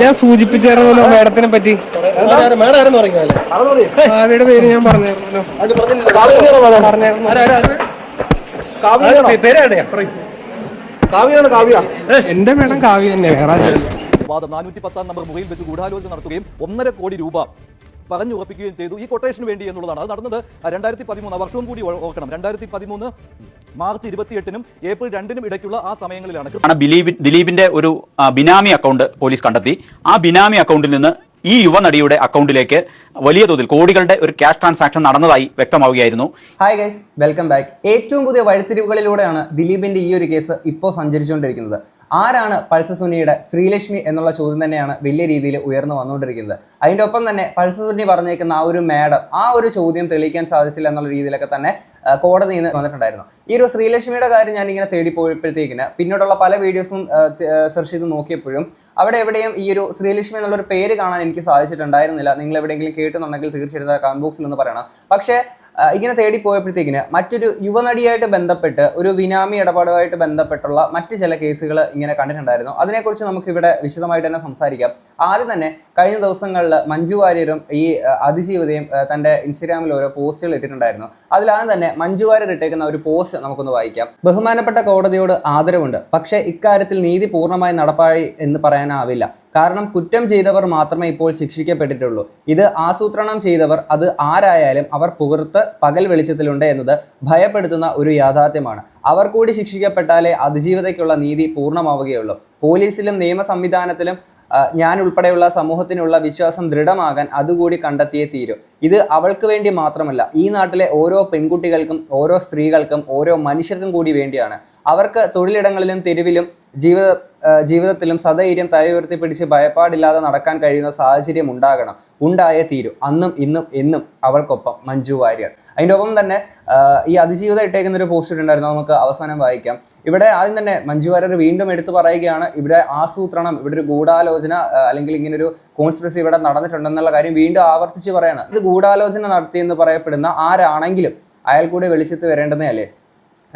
ഞാൻ സൂചിപ്പിച്ചായിരുന്നല്ലോ മേഡത്തിനെ പറ്റി. ഭാവിയുടെ പേര് ഞാൻ പറഞ്ഞായിരുന്നല്ലോ പറഞ്ഞായിരുന്നു കാവ്യാണ് കാവ്യ എന്റെ മേഡം കാവ്യ തന്നെ വേറെ. വാദം നാനൂറ്റി പത്താം നമ്പർ മുറിയിൽ വെച്ച് ഗൂഢാലോചന നടത്തുകയും ഒന്നര കോടി രൂപ പറഞ്ഞുറപ്പിക്കുകയും ചെയ്തു. ഈ കൊട്ടേഷന് വേണ്ടി എന്നുള്ളതാണ്. അത് നടന്നത് രണ്ടായിരത്തി പതിമൂന്ന് വർഷവും കൂടി ഓർക്കണം. രണ്ടായിരത്തി പതിമൂന്ന് മാർച്ച് ഇരുപത്തിയെട്ടിനും ഏപ്രിൽ രണ്ടിനും ഇടയ്ക്കുള്ള ആ സമയങ്ങളിലാണ്. ദിലീപിന്റെ ഒരു ബിനാമി അക്കൗണ്ട് പോലീസ് കണ്ടെത്തി. ആ ബിനാമി അക്കൗണ്ടിൽ നിന്ന് ഈ യുവനടിയുടെ അക്കൗണ്ടിലേക്ക് വലിയ തോതിൽ കോടികളുടെ ഒരു ക്യാഷ് ട്രാൻസാക്ഷൻ നടന്നതായി വ്യക്തമാവുകയായിരുന്നു. ഹായ് ഗൈസ് വെൽക്കം ബാക്ക് ഏറ്റവും പുതിയ വഴിത്തിരിവുകളിലൂടെയാണ് ദിലീപിന്റെ ഈ ഒരു കേസ് ഇപ്പോൾ സഞ്ചരിച്ചുകൊണ്ടിരിക്കുന്നത്. ആരാണ് പൾസ സുനിയുടെ ശ്രീലക്ഷ്മി എന്നുള്ള ചോദ്യം തന്നെയാണ് വലിയ രീതിയിൽ ഉയർന്നു വന്നുകൊണ്ടിരിക്കുന്നത്. അതിന്റെ ഒപ്പം തന്നെ പൾസ സുനി പറഞ്ഞേക്കുന്ന ആ ഒരു മാഡം ആ ഒരു ചോദ്യം തെളിയിക്കാൻ സാധിച്ചില്ല എന്നുള്ള രീതിയിലൊക്കെ തന്നെ കോടതിയിൽ നിന്ന് വന്നിട്ടുണ്ടായിരുന്നു. ഈ ഒരു ശ്രീലക്ഷ്മിയുടെ കാര്യം ഞാൻ ഇങ്ങനെ തേടി പോയപ്പോഴത്തേക്കിന് പിന്നീടുള്ള പല വീഡിയോസും സെർച്ച് ചെയ്ത് നോക്കിയപ്പോഴും അവിടെ എവിടെയും ഈ ഒരു ശ്രീലക്ഷ്മി എന്നുള്ളൊരു പേര് കാണാൻ എനിക്ക് സാധിച്ചിട്ടുണ്ടായിരുന്നില്ല. നിങ്ങൾ എവിടെയെങ്കിലും കേട്ടുന്നുണ്ടെങ്കിൽ തീർച്ചയായിട്ടും കമന്റ് ബോക്സിൽ ഒന്ന് പറയണം. പക്ഷേ ഇങ്ങനെ തേടി പോയപ്പോഴത്തേക്കിന് മറ്റൊരു യുവനടിയായിട്ട് ബന്ധപ്പെട്ട് ഒരു വിനാമി ഇടപാടുമായിട്ട് ബന്ധപ്പെട്ടുള്ള മറ്റ് ചില കേസുകൾ ഇങ്ങനെ കണ്ടിട്ടുണ്ടായിരുന്നു. അതിനെക്കുറിച്ച് നമുക്ക് ഇവിടെ വിശദമായിട്ട് തന്നെ സംസാരിക്കാം. ആദ്യം തന്നെ കഴിഞ്ഞ ദിവസങ്ങളിൽ മഞ്ജു വാര്യരും ഈ അതിജീവിതയും തന്റെ ഇൻസ്റ്റഗ്രാമിൽ ഓരോ പോസ്റ്റുകൾ ഇട്ടിട്ടുണ്ടായിരുന്നു. അതിലാദ്യം തന്നെ മഞ്ജു വാര്യർ ഇട്ടേക്കുന്ന ഒരു പോസ്റ്റ് നമുക്കൊന്ന് വായിക്കാം. ബഹുമാനപ്പെട്ട കോടതിയോട് ആദരവുണ്ട്. പക്ഷേ ഇക്കാര്യത്തിൽ നീതി പൂർണമായി നടപ്പായി എന്ന് പറയാനാവില്ല. കാരണം കുറ്റം ചെയ്തവർ മാത്രമേ ഇപ്പോൾ ശിക്ഷിക്കപ്പെട്ടിട്ടുള്ളൂ. ഇത് ആസൂത്രണം ചെയ്തവർ അത് ആരായാലും അവർ പുകർത്ത് പകൽ വെളിച്ചത്തിലുണ്ട് എന്നത് ഭയപ്പെടുത്തുന്ന ഒരു യാഥാർത്ഥ്യമാണ്. അവർ കൂടി ശിക്ഷിക്കപ്പെട്ടാലേ അതിജീവിതയ്ക്കുള്ള നീതി പൂർണമാവുകയുള്ളൂ. പോലീസിലും നിയമ സംവിധാനത്തിലും ഞാൻ ഉൾപ്പെടെയുള്ള സമൂഹത്തിനുള്ള വിശ്വാസം ദൃഢമാകാൻ അതുകൂടി കണ്ടെത്തിയേ തീരും. ഇത് അവൾക്ക് വേണ്ടി മാത്രമല്ല ഈ നാട്ടിലെ ഓരോ പെൺകുട്ടികൾക്കും ഓരോ സ്ത്രീകൾക്കും ഓരോ മനുഷ്യർക്കും കൂടി വേണ്ടിയാണ്. അവർക്ക് തൊഴിലിടങ്ങളിലും തെരുവിലും ജീവിത ജീവിതത്തിലും സധൈര്യം തലയുയർത്തി പിടിച്ച് ഭയപ്പാടില്ലാതെ നടക്കാൻ കഴിയുന്ന സാഹചര്യം ഉണ്ടാകണം. ഉണ്ടായേ തീരൂ. അന്നും ഇന്നും എന്നും അവൾക്കൊപ്പം മഞ്ജു വാര്യർ. അതിന്റെ ഒപ്പം തന്നെ ഈ അതിജീവിതം ഇട്ടേക്കുന്ന ഒരു പോസ്റ്റ് ഉണ്ടായിരുന്നു നമുക്ക് അവസാനം വായിക്കാം. ഇവിടെ ആദ്യം തന്നെ മഞ്ജു വാര്യർ വീണ്ടും എടുത്തു പറയുകയാണ് ഇവിടെ ആസൂത്രണം ഇവിടെ ഒരു ഗൂഢാലോചന അല്ലെങ്കിൽ ഇങ്ങനെ ഒരു കോൺസ്പിറസി ഇവിടെ നടന്നിട്ടുണ്ടെന്നുള്ള കാര്യം വീണ്ടും ആവർത്തിച്ച് പറയാണ്. ഇത് ഗൂഢാലോചന നടത്തിയെന്ന് പറയപ്പെടുന്ന ആരാണെങ്കിലും അയാൾ കൂടെ വെളിച്ചത്ത് വരേണ്ടതേ അല്ലേ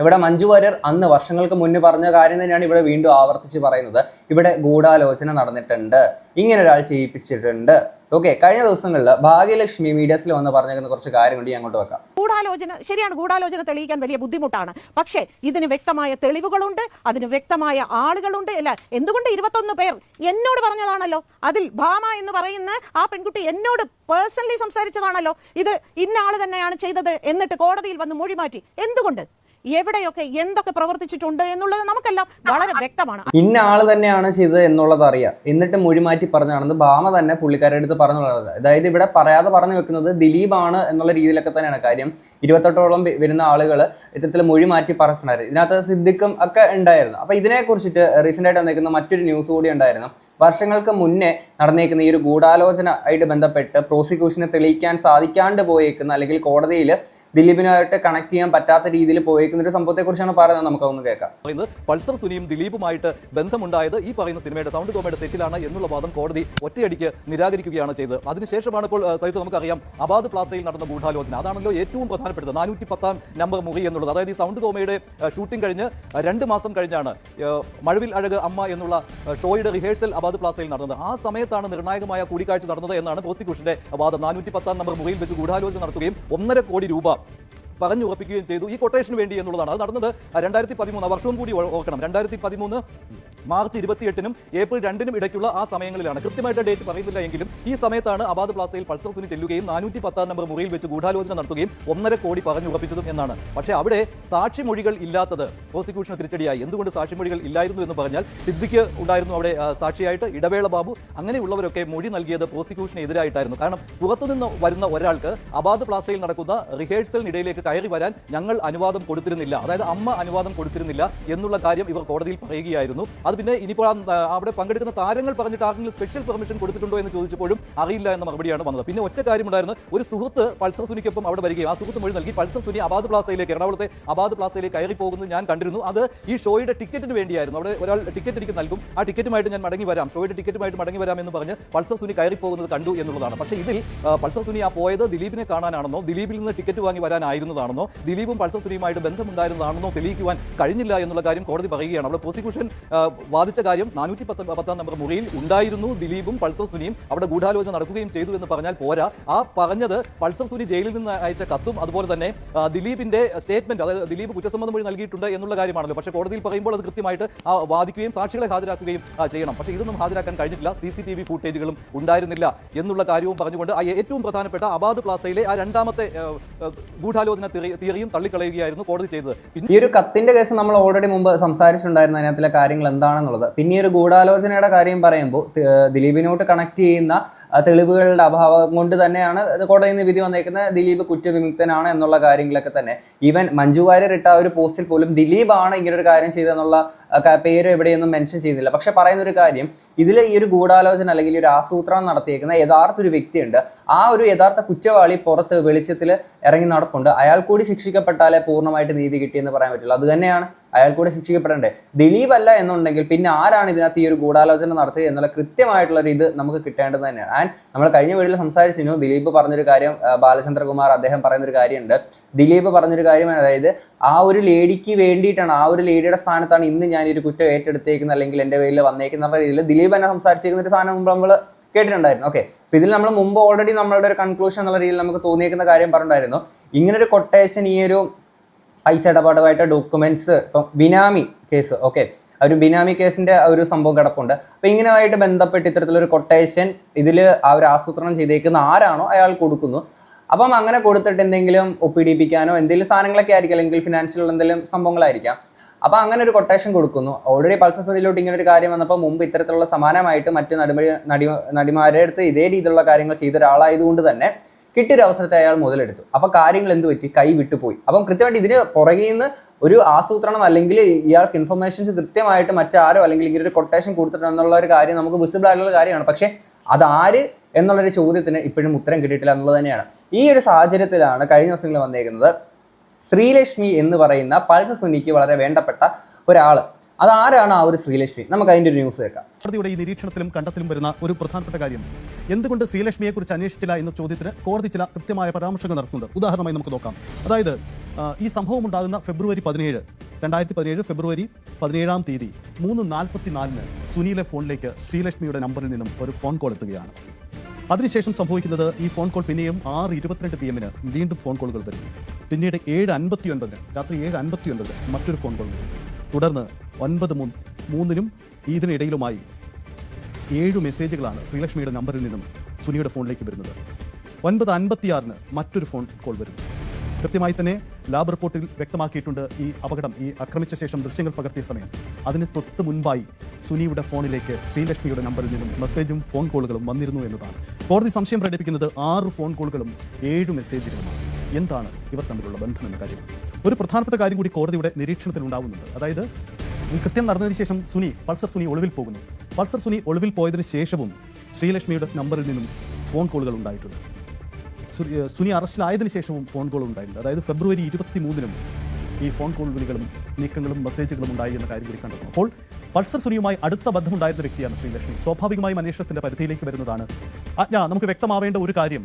ഇവിടെ മഞ്ജു വാര്യർ അന്ന് വർഷങ്ങൾക്ക് മുന്നേ പറഞ്ഞ കാര്യം തന്നെയാണ് ഇവിടെ വീണ്ടും ആവർത്തിച്ച് പറയുന്നത്. ഇവിടെ ഗൂഢാലോചന നടന്നിട്ടുണ്ട്. ഇങ്ങനെ ഒരാൾ ചെയ്യിപ്പിച്ചിട്ടുണ്ട്. ഓക്കെ കഴിഞ്ഞ ദിവസങ്ങളിൽ ഭാഗ്യലക്ഷ്മി മീഡിയസിൽ വന്ന് പറഞ്ഞിരിക്കുന്ന കുറച്ച് കാര്യങ്ങൾ ഞാൻ അങ്ങോട്ട് വെക്കാം. ഗൂഢാലോചന ശരിയാണ് ഗൂഢാലോചന തെളിയിക്കാൻ വലിയ ബുദ്ധിമുട്ടാണ്. പക്ഷേ ഇതിന് വ്യക്തമായ തെളിവുകളുണ്ട് അതിന് വ്യക്തമായ ആളുകളുണ്ട്. അല്ല എന്തുകൊണ്ട് ഇരുപത്തൊന്ന് പേർ എന്നോട് പറഞ്ഞതാണല്ലോ? അതിൽ ഭാമ എന്ന് പറയുന്ന ആ പെൺകുട്ടി എന്നോട് പേഴ്സണലി സംസാരിച്ചതാണല്ലോ. ഇത് ഇന്ന ആൾ തന്നെയാണ് ചെയ്തത് എന്നിട്ട് കോടതിയിൽ വന്ന് മൊഴി മാറ്റി എന്തുകൊണ്ട്? എവിടെയൊക്കെ എന്തൊക്കെ പ്രവർത്തിച്ചിട്ടുണ്ട് എന്നുള്ളത് നമുക്കെല്ലാം വളരെ വ്യക്തമാണ്. ഇന്ന ആൾ തന്നെയാണ് ചെയ്തത് എന്നുള്ളത് അറിയാം. എന്നിട്ട് മൊഴി മാറ്റി പറഞ്ഞാണെന്ന് ഭാമ തന്നെ പുള്ളിക്കാരുടെ അടുത്ത് പറഞ്ഞുള്ളത് അതായത് ഇവിടെ പറയാതെ പറഞ്ഞു വെക്കുന്നത് ദിലീപാണ് എന്നുള്ള രീതിയിലൊക്കെ തന്നെയാണ് കാര്യം. ഇരുപത്തെട്ടോളം വരുന്ന ആളുകൾ ഇത്തരത്തിൽ മൊഴി മാറ്റി പറഞ്ഞിട്ടുണ്ടായിരുന്നു. ഇതിനകത്ത് സിദ്ദിഖും ഒക്കെ ഉണ്ടായിരുന്നു. അപ്പൊ ഇതിനെ കുറിച്ചിട്ട് റീസെന്റ് ആയിട്ട് വന്നിരിക്കുന്ന മറ്റൊരു ന്യൂസ് കൂടി ഉണ്ടായിരുന്നു. വർഷങ്ങൾക്ക് മുന്നേ നടന്നേക്കുന്ന ഈ ഒരു ഗൂഢാലോചന ആയിട്ട് ബന്ധപ്പെട്ട് പ്രോസിക്യൂഷനെ തെളിയിക്കാൻ സാധിക്കാണ്ട് പോയേക്കുന്ന അല്ലെങ്കിൽ കോടതിയിൽ ദിലീപിനായിട്ട് കണക്ട് ചെയ്യാൻ പറ്റാത്ത രീതിയിൽ പോയിരിക്കുന്ന ഒരു സംഭവത്തെ കുറിച്ചാണ് പറയുന്നത്. നമുക്കൊന്ന് കേൾക്കാം. പൾസർ സുനിയും ദിലീപുമായിട്ട് ബന്ധമുണ്ടായത് ഈ പറയുന്ന സിനിമയുടെ സൗണ്ട് കോമയുടെ സെറ്റിലാണ് എന്നുള്ള വാദം കോടതി ഒറ്റയടിക്ക് നിരാകരിക്കുകയാണ് ചെയ്തത്. അതിനുശേഷമാണ് ഇപ്പോൾ സഹിത്ത് നമുക്കറിയാം അബാദ് പ്ലാസയിൽ നടന്ന ഗൂഢാലോചന. അതാണല്ലോ ഏറ്റവും പ്രധാനപ്പെട്ടത്. നാനൂറ്റി പത്താം നമ്പർ മുറി എന്നുള്ളത്. അതായത് ഈ സൗണ്ട് കോമയുടെ ഷൂട്ടിംഗ് കഴിഞ്ഞ് രണ്ട് മാസം കഴിഞ്ഞാണ് മഴവിൽ അഴക് അമ്മ എന്നുള്ള ഷോയുടെ റിഹേഴ്സൽ അബാദ് പ്ലാസയിൽ നടന്നത്. ആ സമയത്താണ് നിർണായകമായ കൂടിക്കാഴ്ച നടന്നത് എന്നാണ് പ്രോസിക്യൂഷന്റെ വാദം. നാനൂറ്റി പത്താം നമ്പർ മുറിയിൽ വെച്ച് ഗൂഢാലോചന നടത്തുകയും ഒന്നര കോടി രൂപ പറഞ്ഞുറപ്പിക്കുകയും ചെയ്തു ഈ കൊട്ടേഷന് വേണ്ടി എന്നുള്ളതാണ്. അത് നടന്നത് രണ്ടായിരത്തി പതിമൂന്ന് വർഷവും കൂടി ഓർക്കണം. രണ്ടായിരത്തി പതിമൂന്ന് മാർച്ച് ഇരുപത്തിയെട്ടിനും ഏപ്രിൽ രണ്ടിനും ഇടയ്ക്കുള്ള ആ സമയങ്ങളിലാണ്. കൃത്യമായിട്ട് ഡേറ്റ് പറയുന്നില്ല എങ്കിലും ഈ സമയത്താണ് അബാദ് പ്ലാസയിൽ പൾസർ സുനി ചെല്ലുകയും നാനൂറ്റി പത്താം നമ്പർ മുറിയിൽ വെച്ച് ഗൂഢാലോചന നടത്തുകയും ഒന്നര കോടി പറഞ്ഞുറപ്പിച്ചതും എന്നാണ്. പക്ഷേ അവിടെ സാക്ഷിമൊഴികൾ ഇല്ലാത്തത് പ്രോസിക്യൂഷന് തിരിച്ചടിയായി. എന്തുകൊണ്ട് സാക്ഷിമൊഴികൾ ഇല്ലായിരുന്നു എന്ന് പറഞ്ഞാൽ സിദ്ധിക്ക് ഉണ്ടായിരുന്നു അവിടെ സാക്ഷിയായിട്ട് ഇടവേള ബാബു അങ്ങനെയുള്ളവരൊക്കെ മൊഴി നൽകിയത് പ്രോസിക്യൂഷന് എതിരായിട്ടായിരുന്നു. കാരണം പുറത്തുനിന്ന് വരുന്ന ഒരാൾക്ക് അബാദ് പ്ലാസയിൽ നടക്കുന്ന റിഹേഴ്സലിനിടയിലേക്ക് കയറി വരാൻ ഞങ്ങൾ അനുവാദം കൊടുത്തിരുന്നില്ല. അതായത് അമ്മ അനുവാദം കൊടുത്തിരുന്നില്ല എന്നുള്ള കാര്യം ഇവർ കോടതിയിൽ പറയുകയായിരുന്നു. അത് പിന്നെ ഇനിയിപ്പോൾ അവിടെ പങ്കെടുക്കുന്ന താരങ്ങൾ പറഞ്ഞിട്ട് ആർക്കെങ്കിലും സ്പെഷ്യൽ പെർമിഷൻ കൊടുത്തിട്ടുണ്ടോ എന്ന് ചോദിച്ചപ്പോഴും അറിയില്ല എന്ന മറുപടിയാണ് വന്നത്. പിന്നെ ഒറ്റ കാര്യമുണ്ടായിരുന്നു. ഒരു സുഹൃത്ത് പൾസർ സുനിക്കൊപ്പം അവിടെ വരികയും ആ സുഹൃത്ത് മൊഴി നൽകി. പൾസർ സുനി അബാദ് പ്ലാസയിലേക്ക് എറണാകുളത്തെ അബാദ് പ്ലാസയിലേക്ക് കയറി പോകുന്നത് ഞാൻ കണ്ടിരുന്നു. അത് ഈ ഷോയുടെ ടിക്കറ്റിന് വേണ്ടിയായിരുന്നു. അവിടെ ഒരാൾ ടിക്കറ്റ് എനിക്ക് നൽകും. ആ ടിക്കറ്റുമായിട്ട് ഞാൻ മടങ്ങി വരാം. ഷോയുടെ ടിക്കറ്റുമായിട്ട് മടങ്ങി വരാം എന്ന് പറഞ്ഞ് പൾസർ സുനി കയറി പോകുന്നത് കണ്ടു എന്നുള്ളതാണ്. പക്ഷേ ഇതിൽ പൾസർ സുനി ആ പോയത് ദിലീപിനെ കാണാനാണെന്നോ ദിലീപിൽ നിന്ന് ടിക്കറ്റ് വാങ്ങി വരാനായിരുന്നതാണോ നടന്നതാണെന്നോ ദിലീപും പൾസർ സുനിയുമായിട്ട് ബന്ധമുണ്ടായിരുന്നതാണെന്നോ തെളിയിക്കുവാൻ കഴിഞ്ഞില്ല എന്നുള്ള കാര്യം കോടതി പറയുകയാണ്. അവിടെ പ്രോസിക്യൂഷൻ വാദിച്ച കാര്യം നാനൂറ്റി പത്ത് നമ്പർ മുറിയിൽ ഉണ്ടായിരുന്നു. ദിലീപും പൾസർ സുനിയും അവിടെ ഗൂഢാലോചന നടക്കുകയും ചെയ്തു എന്ന് പറഞ്ഞാൽ പോരാ. ആ പറഞ്ഞത് പൾസർ സുനി ജയിലിൽ നിന്ന് അയച്ച കത്തും അതുപോലെ തന്നെ ദിലീപിന്റെ സ്റ്റേറ്റ്മെന്റ് അതായത് ദിലീപ് കുറ്റസമ്മതം വഴി നൽകിയിട്ടുണ്ട് എന്നുള്ള കാര്യമാണല്ലോ. പക്ഷേ കോടതിയിൽ പറയുമ്പോൾ അത് കൃത്യമായിട്ട് വാദിക്കുകയും സാക്ഷികളെ ഹാജരാക്കുകയും ചെയ്യണം. പക്ഷേ ഇതൊന്നും ഹാജരാക്കാൻ കഴിഞ്ഞിട്ടില്ല. സി സി ടി വി ഫുട്ടേജുകളും ഉണ്ടായിരുന്നില്ല എന്നുള്ള കാര്യവും പറഞ്ഞുകൊണ്ട് ഏറ്റവും പ്രധാനപ്പെട്ട അബാദ് പ്ലാസയിലെ ആ രണ്ടാമത്തെ ഗൂഢാലോചന തിയറി- തിയറിയും തള്ളിക്കളയുകയായിരുന്നു കോടതി ചെയ്തത്. ഈ ഒരു കത്തിന്റെ കേസ് നമ്മൾ ഓൾറെഡി മുമ്പ് സംസാരിച്ചിട്ടുണ്ടായിരുന്നു അതിനകത്തിലെ കാര്യങ്ങൾ എന്താണെന്നുള്ളത്. പിന്നെ ഈ ഒരു ഗൂഢാലോചനയുടെ കാര്യം പറയുമ്പോൾ ദിലീപിനോട്ട് കണക്ട് ചെയ്യുന്ന തെളിവുകളുടെ അഭാവം കൊണ്ട് തന്നെയാണ് കോടതിയിൽ നിന്ന് വിധി വന്നേക്കുന്നത് ദിലീപ് കുറ്റവിമുക്തനാണ് എന്നുള്ള കാര്യങ്ങളൊക്കെ തന്നെ. ഈവൻ മഞ്ജു വാര്യർ ഇട്ട ഒരു പോസ്റ്റിൽ പോലും ദിലീപാണ് ഇങ്ങനെ ഒരു കാര്യം ചെയ്തെന്നുള്ള പേര് എവിടെയൊന്നും മെൻഷൻ ചെയ്തില്ല. പക്ഷെ പറയുന്ന ഒരു കാര്യം ഇതിൽ ഈ ഒരു ഗൂഢാലോചന അല്ലെങ്കിൽ ഒരു ആസൂത്രണം നടത്തിയേക്കുന്ന യഥാർത്ഥ ഒരു വ്യക്തിയുണ്ട്. ആ ഒരു യഥാർത്ഥ കുറ്റവാളി പുറത്ത് വെളിച്ചത്തിൽ ഇറങ്ങി നടപ്പുണ്ട്. അയാൾ കൂടി ശിക്ഷിക്കപ്പെട്ടാലേ പൂർണമായിട്ട് നീതി കിട്ടിയെന്ന് പറയാൻ പറ്റുള്ളൂ. അത് തന്നെയാണ് അയാൾ കൂടി ശിക്ഷിക്കപ്പെടണ്ടേ? ദിലീപ് അല്ല എന്നുണ്ടെങ്കിൽ പിന്നെ ആരാണ് ഇതിനകത്ത് ഈ ഒരു ഗൂഢാലോചന നടത്തിയത് എന്നുള്ള കൃത്യമായിട്ടുള്ള ഒരു ഇത് നമുക്ക് കിട്ടേണ്ടത് തന്നെയാണ്. ആൻഡ് നമ്മൾ കഴിഞ്ഞ വീട്ടിൽ സംസാരിച്ചിരുന്നു ദിലീപ് പറഞ്ഞൊരു കാര്യം ബാലചന്ദ്രകുമാർ അദ്ദേഹം പറയുന്നൊരു കാര്യമുണ്ട്. ദിലീപ് പറഞ്ഞൊരു കാര്യം അതായത് ആ ഒരു ലേഡിക്ക് വേണ്ടിയിട്ടാണ് ആ ഒരു ലേഡിയുടെ സ്ഥാനത്താണ് ഇന്ന് ഞാൻ ഒരു കുറ്റം ഏറ്റെടുത്തേക്കുന്നത് അല്ലെങ്കിൽ എന്റെ പേരിൽ വന്നേക്കുന്ന രീതിയിൽ ദിലീപ് എന്നെ സംസാരിച്ചിരിക്കുന്ന ഒരു സാധനം മുമ്പ് നമ്മൾ കേട്ടിട്ടുണ്ടായിരുന്നു. ഓക്കെ അപ്പൊ ഇതിൽ നമ്മൾ മുമ്പ് ഓൾറെഡി നമ്മളുടെ ഒരു കൺക്ലൂഷൻ എന്നുള്ള രീതിയിൽ നമുക്ക് തോന്നിയേക്കുന്ന കാര്യം പറഞ്ഞിട്ടുണ്ടായിരുന്നു. ഇങ്ങനൊരു കൊട്ടേഷൻ ഈ ഒരു പൈസ ഇടപാടുമായിട്ട് ഡോക്യുമെന്റ്സ് ഇപ്പം ബിനാമി കേസ് ഓക്കെ ഒരു ബിനാമി കേസിന്റെ ആ ഒരു സംഭവം കിടപ്പുണ്ട്. അപ്പൊ ഇങ്ങനെയായിട്ട് ബന്ധപ്പെട്ട് ഇത്തരത്തിലൊരു കൊട്ടേഷൻ ഇതിൽ ആ ഒരു ആസൂത്രണം ചെയ്തേക്കുന്ന ആരാണോ അയാൾ കൊടുക്കുന്നു. അപ്പം അങ്ങനെ കൊടുത്തിട്ട് എന്തെങ്കിലും ഒപ്പിടിപ്പിക്കാനോ എന്തെങ്കിലും സാധനങ്ങളൊക്കെ ആയിരിക്കും അല്ലെങ്കിൽ ഫിനാൻഷ്യൽ എന്തെങ്കിലും സംഭവങ്ങളായിരിക്കാം. അപ്പൊ അങ്ങനെ ഒരു കൊട്ടേഷൻ കൊടുക്കുന്നു. ഓൾറെഡി പൾസർ സുനിലോട്ട് ഇങ്ങനെ ഒരു കാര്യം വന്നപ്പോൾ മുമ്പ് ഇത്തരത്തിലുള്ള സമാനമായിട്ട് മറ്റ് നടിമ നടി നടിമാരുടെ അടുത്ത് ഇതേ രീതിയിലുള്ള കാര്യങ്ങൾ ചെയ്ത ഒരാളായതുകൊണ്ട് തന്നെ കിട്ടിയൊരു അവസരത്തെ അയാൾ മുതലെടുത്തു. അപ്പൊ കാര്യങ്ങൾ എന്ത് പറ്റി? കൈ വിട്ടുപോയി അപ്പം കൃത്യമായിട്ട് ഇതിന് പുറകിൽ നിന്ന് ഒരു ആസൂത്രണം അല്ലെങ്കിൽ ഇയാൾക്ക് ഇൻഫർമേഷൻസ് കൃത്യമായിട്ട് മറ്റാരോ അല്ലെങ്കിൽ ഇങ്ങനെ ഒരു കൊട്ടേഷൻ കൊടുത്തിട്ടുണ്ടെന്നുള്ള ഒരു കാര്യം നമുക്ക് വിസിബിൾ ആയിട്ടുള്ള കാര്യമാണ്. പക്ഷേ അതാര് എന്നുള്ളൊരു ചോദ്യത്തിന് ഇപ്പോഴും ഉത്തരം കിട്ടിയിട്ടില്ല എന്നുള്ളത് തന്നെയാണ്. ഈ ഒരു സാഹചര്യത്തിലാണ് കഴിഞ്ഞ ദിവസങ്ങളിൽ വന്നേക്കുന്നത് ശ്രീലക്ഷ്മി എന്ന് പറയുന്ന പൾസ് സുനിക്ക് വളരെ വേണ്ടപ്പെട്ട ഒരാൾ അതാരാണ് ആ ഒരു ശ്രീലക്ഷ്മി? നമുക്ക് അതിന്റെ ഒരു ന്യൂസ് കേൾക്കാം. കോടതിയുടെ ഈ നിരീക്ഷണത്തിലും കണ്ടെത്തലും വരുന്ന ഒരു പ്രധാനപ്പെട്ട കാര്യം. എന്തുകൊണ്ട് ശ്രീലക്ഷ്മിയെ കുറിച്ച് അന്വേഷിച്ചില്ല എന്ന ചോദ്യത്തിന് കോടതി ചില കൃത്യമായ പരാമർശങ്ങൾ നടത്തുന്നുണ്ട് ഉദാഹരണമായി നമുക്ക് നോക്കാം. അതായത് ഈ സംഭവം ഉണ്ടാകുന്ന ഫെബ്രുവരി പതിനേഴ് രണ്ടായിരത്തി പതിനേഴ് ഫെബ്രുവരി പതിനേഴാം തീയതി മൂന്ന് നാൽപ്പത്തിനാലിന് സുനിയിലെ ഫോണിലേക്ക് ശ്രീലക്ഷ്മിയുടെ നമ്പറിൽ നിന്നും ഒരു ഫോൺ കോൾ എത്തുകയാണ്. അതിനുശേഷം സംഭവിക്കുന്നത് ഈ ഫോൺ കോൾ പിന്നെയും ആറ് ഇരുപത്തിരണ്ട് പി എമ്മിന് വീണ്ടും ഫോൺ കോളുകൾ വരുന്നു. പിന്നീട് ഏഴ് അൻപത്തി ഒൻപതിന് രാത്രി ഏഴ് അൻപത്തി ഒൻപതിന് മറ്റൊരു ഫോൺ കോൾ വരുന്നു. തുടർന്ന് ഒൻപത് മൂന്നിനും ഇതിനിടയിലുമായി ഏഴ് മെസ്സേജുകളാണ് ശ്രീലക്ഷ്മിയുടെ നമ്പറിൽ നിന്നും സുനിയുടെ ഫോണിലേക്ക് വരുന്നത്. ഒൻപത് അൻപത്തിയാറിന് മറ്റൊരു ഫോൺ കോൾ വരുന്നു കൃത്യമായി തന്നെ ലാബ് റിപ്പോർട്ടിൽ വ്യക്തമാക്കിയിട്ടുണ്ട് ഈ അപകടം ഈ ആക്രമിച്ച ശേഷം ദൃശ്യങ്ങൾ പകർത്തിയ സമയം. അതിന് തൊട്ട് മുൻപായി സുനിയുടെ ഫോണിലേക്ക് ശ്രീലക്ഷ്മിയുടെ നമ്പറിൽ നിന്നും മെസ്സേജും ഫോൺ കോളുകളും വന്നിരുന്നു എന്നതാണ്. കോടതി സംശയം പ്രകടിപ്പിക്കുന്നത് ആറ് ഫോൺ കോളുകളും ഏഴ് മെസ്സേജുകളുമാണ്. എന്താണ് ഇവർ തമ്മിലുള്ള ബന്ധമെന്ന കാര്യം? ഒരു പ്രധാനപ്പെട്ട കാര്യം കൂടി കോടതിയുടെ നിരീക്ഷണത്തിൽ ഉണ്ടാവുന്നുണ്ട്. അതായത് ഈ കൃത്യം നടന്നതിന് ശേഷം സുനി പൾസർ സുനി ഒളിവിൽ പോകുന്നു. പൾസർ സുനി ഒളിവിൽ പോയതിനു ശേഷവും ശ്രീലക്ഷ്മിയുടെ നമ്പറിൽ നിന്നും ഫോൺ കോളുകൾ ഉണ്ടായിട്ടുണ്ട്. സുനി അറസ്റ്റിലായതിനു ശേഷവും ഫോൺ കോൾ ഉണ്ടായിട്ടുണ്ട്. അതായത് ഫെബ്രുവരി ഇരുപത്തി മൂന്നിനും ഈ ഫോൺ കോൾ വിളികളും നീക്കങ്ങളും മെസ്സേജുകളും ഉണ്ടായി എന്ന കാര്യം കൂടി കണ്ടെത്തുന്നു. അപ്പോൾ പൾസർ സുനിയുമായി അടുത്ത ബന്ധമുണ്ടായിരുന്ന വ്യക്തിയാണ് ശ്രീലക്ഷ്മി. സ്വാഭാവികമായും അന്വേഷണത്തിന്റെ പരിധിയിലേക്ക് വരുന്നതാണ്. അജ്ഞ നമുക്ക് വ്യക്തമാവേണ്ട ഒരു കാര്യം.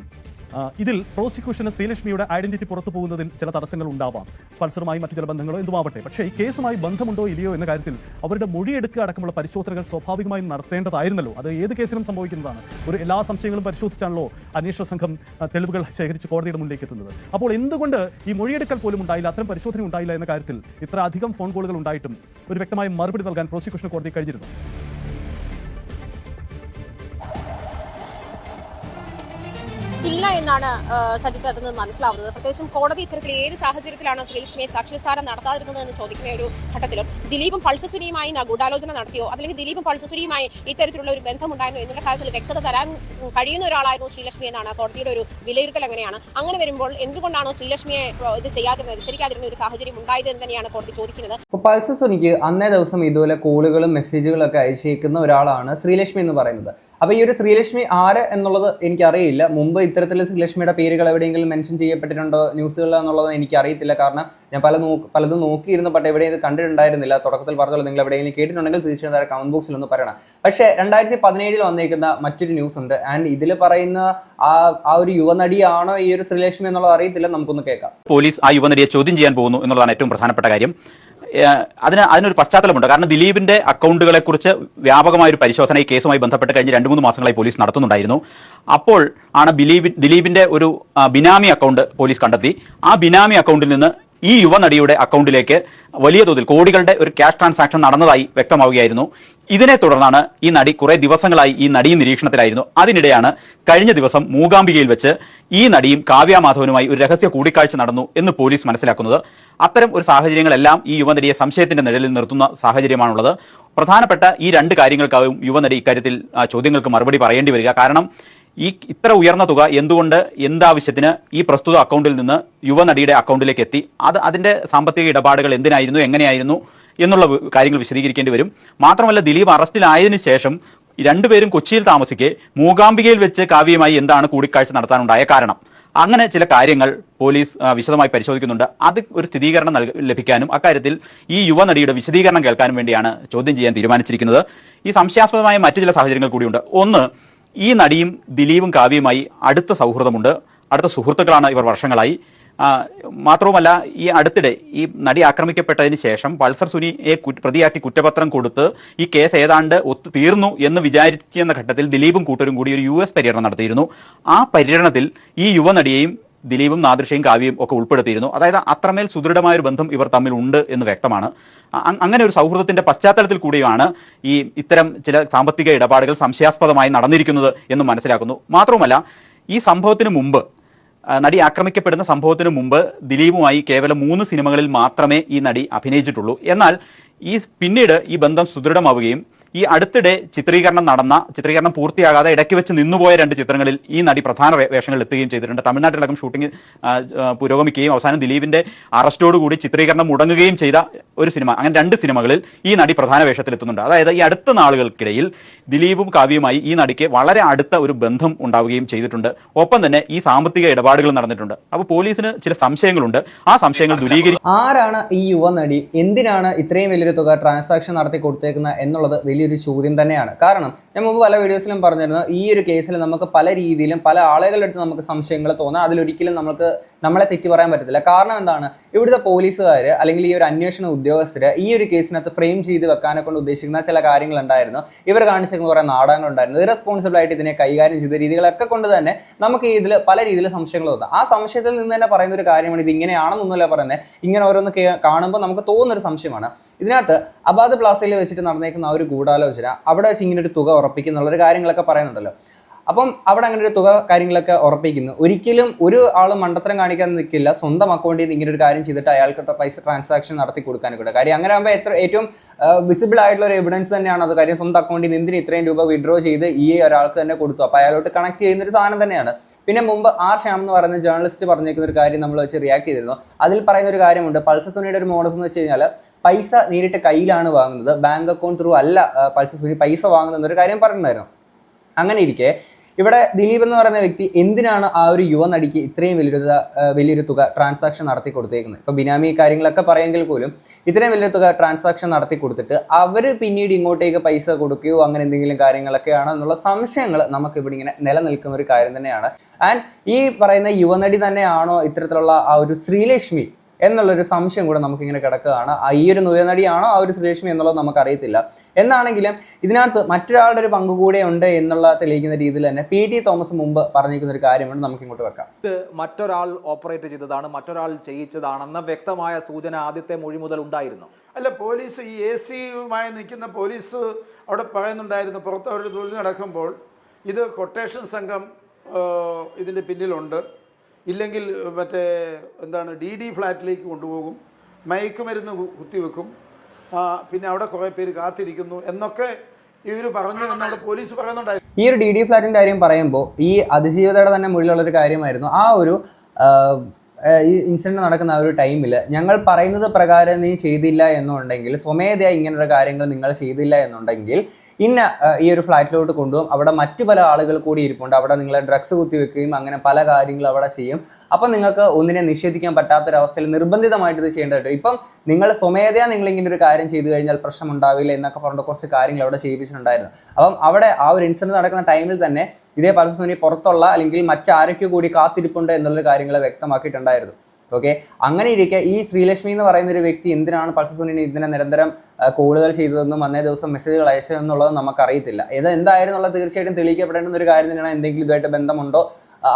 ഇതിൽ പ്രോസിക്യൂഷന് ശ്രീലക്ഷ്മിയുടെ ഐഡന്റിറ്റി പുറത്തു പോകുന്നതിൽ ചില തടസ്സങ്ങൾ ഉണ്ടാവാം. പൾസറുമായി മറ്റു ചില ബന്ധങ്ങളോ എന്തുമാവട്ടെ. പക്ഷേ ഈ കേസുമായി ബന്ധമുണ്ടോ ഇല്ലയോ എന്ന കാര്യത്തിൽ അവരുടെ മൊഴിയെടുക്കുക അടക്കമുള്ള പരിശോധനകൾ സ്വാഭാവികമായും നടത്തേണ്ടതായിരുന്നല്ലോ. അത് ഏത് കേസിലും സംഭവിക്കുന്നതാണ്. ഒരു എല്ലാ സംശയങ്ങളും പരിശോധിച്ചാണല്ലോ അന്വേഷണ സംഘം തെളിവുകൾ ശേഖരിച്ച് കോടതിയുടെ മുന്നിലേക്ക് എത്തുന്നത്. അപ്പോൾ എന്തുകൊണ്ട് ഈ മൊഴിയെടുക്കൽ പോലും ഉണ്ടായില്ല അത്തരം പരിശോധന ഉണ്ടായില്ല എന്ന കാര്യത്തിൽ ഇത്ര അധികം ഫോൺ കോളുകൾ ഉണ്ടായിട്ടും ഒരു വ്യക്തമായ മറുപടി നൽകാൻ പ്രോസിക്യൂഷൻ കോടതി കഴിഞ്ഞിരുന്നു. ഇല്ല എന്നാണ് സജിത്ത് അതിൽ നിന്ന് മനസ്സിലാവുന്നത്. പ്രത്യേകിച്ചും കോടതി ഇത്തരത്തിൽ ഏത് സാഹചര്യത്തിലാണ് ശ്രീലക്ഷ്മിയെ സാക്ഷ്യസ്ഥാനം നടത്താതിരുന്നത് എന്ന് ചോദിക്കുന്ന ഒരു ഘട്ടത്തിലും ദിലീപും പൾസസുനിയുമായി ഗൂഢാലോചന നടത്തിയോ? അല്ലെങ്കിൽ ദിലീപും പൾസസുനിയുമായി ഇത്തരത്തിലുള്ള ഒരു ബന്ധമുണ്ടായിരുന്നു എന്നുള്ള കാര്യത്തിൽ വ്യക്തത തരാൻ കഴിയുന്ന ഒരാളായിരുന്നു ശ്രീലക്ഷ്മി എന്നാണ് കോടതിയുടെ ഒരു വിലയിരുത്തൽ അങ്ങനെയാണ്. അങ്ങനെ വരുമ്പോൾ എന്തുകൊണ്ടാണ് ശ്രീലക്ഷ്മിയെ ഇത് ചെയ്യാതിരുന്നത് അനുസരിക്കാതിരുന്ന ഒരു സാഹചര്യം ഉണ്ടായത് എന്ന് തന്നെയാണ് കോടതി ചോദിക്കുന്നത്. പൾസസുനിക്ക് അന്നേ ദിവസം ഇതുപോലെ കോളുകളും മെസ്സേജുകളും ഒക്കെ അയച്ചേക്കുന്ന ഒരാളാണ് ശ്രീലക്ഷ്മി എന്ന് പറയുന്നത്. അപ്പോൾ ഈ ഒരു ശ്രീലക്ഷ്മി ആര് എന്നുള്ളത് എനിക്കറിയില്ല. മുമ്പ് ഇത്തരത്തിൽ ശ്രീലക്ഷ്മിയുടെ പേരുകൾ എവിടെയെങ്കിലും മെൻഷൻ ചെയ്യപ്പെട്ടിട്ടുണ്ടോ ന്യൂസുകളിൽ എന്നുള്ളത് എനിക്കറിയത്തില്ല. കാരണം ഞാൻ പല നോക്ക് പലതും നോക്കിയിരുന്നു പട്ട് എവിടെയും ഇത് കണ്ടിട്ടുണ്ടായിരുന്നില്ല. തുടക്കത്തിൽ പറഞ്ഞല്ലോ നിങ്ങൾ എവിടെയെങ്കിലും കേട്ടിട്ടുണ്ടെങ്കിൽ തീർച്ചയായും കമന്റ് ബോക്സിൽ ഒന്ന് പറയണം. പക്ഷേ രണ്ടായിരത്തി പതിനേഴിൽ വന്നേക്കുന്ന മറ്റൊരു ന്യൂസ് ഉണ്ട്. ആൻഡ് ഇതിൽ പറയുന്ന ആ ആ ഒരു യുവനടിയാണോ ഈ ഒരു ശ്രീലക്ഷ്മി എന്നുള്ളത് അറിയത്തില്ല. നമുക്കൊന്ന് കേൾക്കാം. പോലീസ് ആ യുവനടിയെ ചോദ്യം ചെയ്യാൻ പോകുന്നു എന്നുള്ളതാണ് ഏറ്റവും പ്രധാനപ്പെട്ട കാര്യം. അതിന് അതിനൊരു പശ്ചാത്തലമുണ്ട്. കാരണം ദിലീപിന്റെ അക്കൗണ്ടുകളെ കുറിച്ച് വ്യാപകമായ ഒരു പരിശോധന ഈ കേസുമായി ബന്ധപ്പെട്ട് കഴിഞ്ഞ് രണ്ട് മൂന്ന് മാസങ്ങളായി പോലീസ് നടത്തുന്നുണ്ടായിരുന്നു. അപ്പോൾ ആണ് ദിലീപ് ദിലീപിന്റെ ഒരു ബിനാമി അക്കൗണ്ട് പോലീസ് കണ്ടെത്തി. ആ ബിനാമി അക്കൗണ്ടിൽ നിന്ന് ഈ യുവനടിയുടെ അക്കൗണ്ടിലേക്ക് വലിയ തോതിൽ കോടികളുടെ ഒരു ക്യാഷ് ട്രാൻസാക്ഷൻ നടന്നതായി വ്യക്തമാവുകയായിരുന്നു. ഇതിനെ തുടർന്നാണ് ഈ നടി കുറെ ദിവസങ്ങളായി ഈ നടിയും നിരീക്ഷണത്തിലായിരുന്നു. അതിനിടെയാണ് കഴിഞ്ഞ ദിവസം മൂകാംബികയിൽ വെച്ച് ഈ നടിയും കാവ്യ മാധവനുമായി ഒരു രഹസ്യ കൂടിക്കാഴ്ച നടന്നു എന്ന് പോലീസ് മനസ്സിലാക്കുന്നത്. അത്തരം ഒരു സാഹചര്യങ്ങളെല്ലാം ഈ യുവനടിയെ സംശയത്തിന്റെ നിഴലിൽ നിർത്തുന്ന സാഹചര്യമാണുള്ളത്. പ്രധാനപ്പെട്ട ഈ രണ്ട് കാര്യങ്ങൾക്കാവും യുവനടി ഇക്കാര്യത്തിൽ ചോദ്യങ്ങൾക്ക് മറുപടി പറയേണ്ടി വരിക. കാരണം ഈ ഇത്ര ഉയർന്ന തുക എന്തുകൊണ്ട് എന്താവശ്യത്തിന് ഈ പ്രസ്തുത അക്കൗണ്ടിൽ നിന്ന് യുവനടിയുടെ അക്കൗണ്ടിലേക്ക് എത്തി? അത് അതിന്റെ സാമ്പത്തിക ഇടപാടുകൾ എന്തിനായിരുന്നു എങ്ങനെയായിരുന്നു? എന്നുള്ള കാര്യങ്ങൾ വിശദീകരിക്കേണ്ടി വരും. മാത്രമല്ല ദിലീപ് അറസ്റ്റിലായതിനു ശേഷം രണ്ടുപേരും കൊച്ചിയിൽ താമസിക്കെ മൂകാംബികയിൽ വെച്ച് കാവ്യമായി എന്താണ് കൂടിക്കാഴ്ച നടത്താനുണ്ടായ കാരണം. അങ്ങനെ ചില കാര്യങ്ങൾ പോലീസ് വിശദമായി പരിശോധിക്കുന്നുണ്ട്. അത് ഒരു സ്ഥിരീകരണം ലഭിക്കാനും അക്കാര്യത്തിൽ ഈ യുവനടിയുടെ വിശദീകരണം കേൾക്കാനും വേണ്ടിയാണ് ചോദ്യം ചെയ്യാൻ തീരുമാനിച്ചിരിക്കുന്നത്. ഈ സംശയാസ്പദമായ മറ്റു ചില സാഹചര്യങ്ങൾ കൂടിയുണ്ട്. ഒന്ന് ഈ നടിയും ദിലീപും കാവ്യയുമായി അടുത്ത സൗഹൃദമുണ്ട്. അടുത്ത സുഹൃത്തുക്കളാണ് ഇവർ വർഷങ്ങളായി. മാത്രവുമല്ല ഈ അടുത്തിടെ ഈ നടി ആക്രമിക്കപ്പെട്ടതിന് ശേഷം പൾസർ സുനിയെ പ്രതിയാക്കി കുറ്റപത്രം കൊടുത്ത് ഈ കേസ് ഏതാണ്ട് ഒത്തു തീർന്നു എന്ന് വിചാരിക്കുന്ന ഘട്ടത്തിൽ ദിലീപും കൂട്ടരും കൂടി ഒരു യു എസ് പര്യടനം നടത്തിയിരുന്നു. ആ പര്യടനത്തിൽ ഈ യുവനടിയെയും ദിലീപും നാദൃശയും കാവ്യയും ഒക്കെ ഉൾപ്പെടുത്തിയിരുന്നു. അതായത് അത്രമേൽ സുദൃഢമായ ഒരു ബന്ധം ഇവർ തമ്മിൽ ഉണ്ട് എന്ന് വ്യക്തമാണ്. അങ്ങനെ ഒരു സൗഹൃദത്തിന്റെ പശ്ചാത്തലത്തിൽ കൂടിയാണ് ഈ ഇത്തരം ചില സാമ്പത്തിക ഇടപാടുകൾ സംശയാസ്പദമായി നടന്നിരിക്കുന്നത് എന്ന് മനസ്സിലാക്കുന്നു. മാത്രവുമല്ല ഈ സംഭവത്തിന് മുമ്പ് നടി ആക്രമിക്കപ്പെടുന്ന സംഭവത്തിന് മുമ്പ് ദിലീപുമായി കേവലം മൂന്ന് സിനിമകളിൽ മാത്രമേ ഈ നടി അഭിനയിച്ചിട്ടുള്ളൂ. എന്നാൽ ഈ പിന്നീട് ഈ ബന്ധം സുദൃഢമാവുകയും ഈ അടുത്തിടെ ചിത്രീകരണം നടന്ന ചിത്രീകരണം പൂർത്തിയാകാതെ ഇടയ്ക്ക് വെച്ച് നിന്നുപോയ രണ്ട് ചിത്രങ്ങളിൽ ഈ നടി പ്രധാന വേഷങ്ങളിൽ എത്തുകയും ചെയ്തിട്ടുണ്ട്. തമിഴ്നാട്ടിലടക്കം ഷൂട്ടിംഗ് പുരോഗമിക്കുകയും അവസാനം ദിലീപിന്റെ അറസ്റ്റോടുകൂടി ചിത്രീകരണം മുടങ്ങുകയും ചെയ്ത ഒരു സിനിമ അങ്ങനെ രണ്ട് സിനിമകളിൽ ഈ നടി പ്രധാന വേഷത്തിൽ എത്തുന്നുണ്ട്. അതായത് ഈ അടുത്ത നാളുകൾക്കിടയിൽ ദിലീപും കാവ്യയുമായി ഈ നടിക്ക് വളരെ അടുത്ത ഒരു ബന്ധം ഉണ്ടാവുകയും ചെയ്തിട്ടുണ്ട്. ഒപ്പം തന്നെ ഈ സാമ്പത്തിക ഇടപാടുകൾ നടന്നിട്ടുണ്ട്. അപ്പോൾ പോലീസിന് ചില സംശയങ്ങളുണ്ട്. ആ സംശയങ്ങൾ ദൂരീകരിക്കും ആരാണ് ഈ യുവ നടി എന്തിനാണ് ഇത്രയും വലിയൊരു തുക ട്രാൻസാക്ഷൻ നടത്തി കൊടുത്തേക്കുന്നത് എന്നുള്ളത് വലിയൊരു ചോദ്യം തന്നെയാണ്. കാരണം ഞാൻ മുമ്പ് പല വീഡിയോസിലും പറഞ്ഞിരുന്നു ഈ ഒരു കേസിൽ നമുക്ക് പല രീതിയിലും പല ആളുകളുടെ അടുത്ത് നമുക്ക് സംശയങ്ങൾ തോന്നാം. അതിലൊരിക്കലും നമുക്ക് നമ്മളെ തെറ്റി പറയാൻ പറ്റത്തില്ല. കാരണം എന്താണ്? ഇവിടുത്തെ പോലീസുകാർ അല്ലെങ്കിൽ ഈ ഒരു അന്വേഷണ ഉദ്യോഗസ്ഥർ ഈ ഒരു കേസിനകത്ത് ഫ്രെയിം ചെയ്ത് വെക്കാനെ കൊണ്ട് ഉദ്ദേശിക്കുന്ന ചില കാര്യങ്ങൾ ഉണ്ടായിരുന്നു ഇവർ കാണിച്ചിരുന്ന കുറേ നാടകങ്ങൾ ഉണ്ടായിരുന്നു ഇറസ്പോൺസിബിൾ ആയിട്ട് ഇതിനെ കൈകാര്യം ചെയ്ത രീതികളൊക്കെ കൊണ്ട് തന്നെ നമുക്ക് ഇതിൽ പല രീതിയിൽ സംശയങ്ങൾ തോന്നാം. ആ സംശയത്തിൽ നിന്ന് തന്നെ പറയുന്ന ഒരു കാര്യമാണ് ഇത് ഇങ്ങനെയാണെന്നൊന്നുമല്ല പറയുന്നത്. ഇങ്ങനെ ഓരോന്ന് കാണുമ്പോൾ നമുക്ക് തോന്നുന്ന ഒരു സംശയമാണ്. ഇതിനകത്ത് അബാദ് പ്ലാസയിൽ വെച്ചിട്ട് നടന്നേക്കുന്ന ആ ഒരു ഗൂഢാലോചന അവിടെ വെച്ച് ഇങ്ങനെ ഒരു തുക ഉറപ്പിക്കുന്നുള്ള ഒരു കാര്യങ്ങളൊക്കെ പറയുന്നുണ്ടല്ലോ. അപ്പം അവിടെ അങ്ങനെ ഒരു തുക കാര്യങ്ങളൊക്കെ ഉറപ്പിക്കുന്നു. ഒരിക്കലും ഒരു ആൾ മണ്ടത്തരം കാണിക്കാൻ നിൽക്കില്ല. സ്വന്തം അക്കൗണ്ടിൽ നിന്ന് ഇങ്ങനെ ഒരു കാര്യം ചെയ്തിട്ട് അയാൾക്ക് പൈസ ട്രാൻസാക്ഷൻ നടത്തി കൊടുക്കാനൊക്കെ കാര്യം അങ്ങനെ ആകുമ്പോൾ എത്ര ഏറ്റവും വിസിബിൾ ആയിട്ടുള്ള ഒരു എവിഡൻസ് തന്നെയാണ് അത്. കാര്യം സ്വന്തം അക്കൗണ്ടിൽ നിന്ന് എന്തിന് ഇത്രയും രൂപ വിഡ്രോ ചെയ്ത് ഈ ഒരാൾക്ക് തന്നെ കൊടുത്തു. അപ്പോൾ അയാളോട്ട് കണക്ട് ചെയ്യുന്ന ഒരു സാധനം തന്നെയാണ്. പിന്നെ മുമ്പ് ആർ ശ്യാം എന്ന് പറയുന്ന ജേർണലിസ്റ്റ് പറഞ്ഞിരിക്കുന്ന ഒരു കാര്യം നമ്മൾ വെച്ച് റിയാക്ട് ചെയ്തിരുന്നു. അതിൽ പറയുന്ന ഒരു കാര്യമുണ്ട്. പൾസ സുനിയുടെ ഒരു മോഡസ് എന്ന് വെച്ച് കഴിഞ്ഞാൽ പൈസ നേരിട്ട് കയ്യിലാണ് വാങ്ങുന്നത്. ബാങ്ക് അക്കൗണ്ട് ത്രൂ അല്ല പൾസ സുനി പൈസ വാങ്ങുന്നത് എന്നൊരു കാര്യം പറഞ്ഞിട്ടുണ്ടായിരുന്നു. അങ്ങനെ ഇരിക്കെ ഇവിടെ ദിലീപ് എന്ന് പറയുന്ന വ്യക്തി എന്തിനാണ് ആ ഒരു യുവ നടിക്ക് ഇത്രയും വലിയൊരു വലിയൊരു തുക ട്രാൻസാക്ഷൻ നടത്തി കൊടുത്തേക്കുന്നത്? ഇപ്പൊ ബിനാമി കാര്യങ്ങളൊക്കെ പറയുമെങ്കിൽ പോലും ഇത്രയും വലിയൊരു തുക ട്രാൻസാക്ഷൻ നടത്തി കൊടുത്തിട്ട് അവർ പിന്നീട് ഇങ്ങോട്ടേക്ക് പൈസ കൊടുക്കുകയോ അങ്ങനെ എന്തെങ്കിലും കാര്യങ്ങളൊക്കെയാണോ എന്നുള്ള സംശയങ്ങൾ നമുക്ക് ഇവിടെ ഇങ്ങനെ നിലനിൽക്കുന്ന ഒരു കാര്യം തന്നെയാണ്. ആൻഡ് ഈ പറയുന്ന യുവനടി തന്നെയാണോ ഇത്തരത്തിലുള്ള ആ ഒരു ശ്രീലക്ഷ്മി എന്നുള്ളൊരു സംശയം കൂടെ നമുക്കിങ്ങനെ കിടക്കുകയാണ്. ആ ഈ ഒരു നുയനടിയാണോ ആ ഒരു ശ്രീലക്ഷ്മി എന്നുള്ളത് നമുക്കറിയത്തില്ല. എന്നാണെങ്കിലും ഇതിനകത്ത് മറ്റൊരാളുടെ ഒരു പങ്ക് കൂടെ ഉണ്ട് എന്നുള്ള തെളിയിക്കുന്ന രീതിയിൽ തന്നെ പി ടി തോമസ് മുമ്പ് പറഞ്ഞിരിക്കുന്ന ഒരു കാര്യമാണ് നമുക്ക് ഇങ്ങോട്ട് വെക്കാം. ഇത് മറ്റൊരാൾ ഓപ്പറേറ്റ് ചെയ്തതാണ് മറ്റൊരാൾ ചെയ്യിച്ചതാണെന്ന വ്യക്തമായ സൂചന ആദ്യത്തെ മൊഴി മുതൽ ഉണ്ടായിരുന്നു. അല്ല പോലീസ് ഈ എ സിയുമായി നിൽക്കുന്ന പോലീസ് അവിടെ പറയുന്നുണ്ടായിരുന്നു പുറത്ത് അവർ തൊഴിൽ നടക്കുമ്പോൾ ഇത് കൊട്ടേഷൻ സംഘം ഇതിന്റെ പിന്നിലുണ്ട്. ഇല്ലെങ്കിൽ മറ്റേ എന്താണ് ഡി ഡി ഫ്ലാറ്റിലേക്ക് കൊണ്ടുപോകും. മയക്കുമരുന്ന് കുത്തിവെക്കും. പിന്നെ അവിടെ കുറേ പേര് കാത്തിരിക്കുന്നു എന്നൊക്കെ ഇവർ പറഞ്ഞു എന്നാണ് പോലീസ് പറയുന്നുണ്ടായിരുന്നു ഈ ഒരു ഡി ഡി ഫ്ലാറ്റിന്റെ കാര്യം പറയുമ്പോൾ ഈ അതിജീവിതയുടെ തന്നെ മുകളിലുള്ള ഒരു കാര്യമായിരുന്നു. ആ ഒരു ഈ ഇൻസിഡന്റ് നടക്കുന്ന ആ ഒരു ടൈമിൽ ഞങ്ങൾ പറയുന്നത് പ്രകാരം നീ ചെയ്തില്ല എന്നുണ്ടെങ്കിൽ സ്വമേധയാ ഇങ്ങനെയുള്ള കാര്യങ്ങൾ നിങ്ങൾ ചെയ്തില്ല എന്നുണ്ടെങ്കിൽ ഇന്ന ഈ ഒരു ഫ്ലാറ്റിലോട്ട് കൊണ്ടുപോകും. അവിടെ മറ്റു പല ആളുകൾ കൂടി ഇരിപ്പുണ്ട്. അവിടെ നിങ്ങളെ ഡ്രഗ്സ് കുത്തിവെക്കുകയും അങ്ങനെ പല കാര്യങ്ങളും അവിടെ ചെയ്യും. അപ്പം നിങ്ങൾക്ക് ഒന്നിനെ നിഷേധിക്കാൻ പറ്റാത്തൊരവസ്ഥയിൽ നിർബന്ധിതമായിട്ട് ഇത് ചെയ്യേണ്ടതായിട്ട് ഇപ്പം നിങ്ങൾ സ്വമേധയാ നിങ്ങൾ ഇങ്ങനെ ഒരു കാര്യം ചെയ്തു കഴിഞ്ഞാൽ പ്രശ്നം ഉണ്ടാവില്ല എന്നൊക്കെ പറഞ്ഞിട്ട് കുറച്ച് കാര്യങ്ങൾ അവിടെ ചെയ്യിപ്പിച്ചിട്ടുണ്ടായിരുന്നു. അപ്പം അവിടെ ആ ഒരു ഇൻസിഡന്റ് നടക്കുന്ന ടൈമിൽ തന്നെ ഇതേ പരസ്യം പുറത്തുള്ള അല്ലെങ്കിൽ മറ്റാരൊക്കെ കൂടി കാത്തിരിപ്പുണ്ട് എന്നുള്ള കാര്യങ്ങൾ വ്യക്തമാക്കിയിട്ടുണ്ടായിരുന്നു. ഓക്കെ അങ്ങനെ ഇരിക്കെ ഈ ശ്രീലക്ഷ്മി എന്ന് പറയുന്ന ഒരു വ്യക്തി എന്തിനാണ് പൾസർ സുനിന് ഇതിനെ നിരന്തരം കോളുകൾ ചെയ്തതെന്നും അന്നേ ദിവസം മെസ്സേജുകൾ അയച്ചതെന്നുള്ളത് നമുക്കറിയത്തില്ല. ഇത് എന്തായിരുന്നുള്ളത് തീർച്ചയായിട്ടും തെളിയിക്കപ്പെടേണ്ടുന്ന ഒരു കാര്യം തന്നെയാണ് എന്തെങ്കിലും ഇതുമായിട്ട് ബന്ധമുണ്ടോ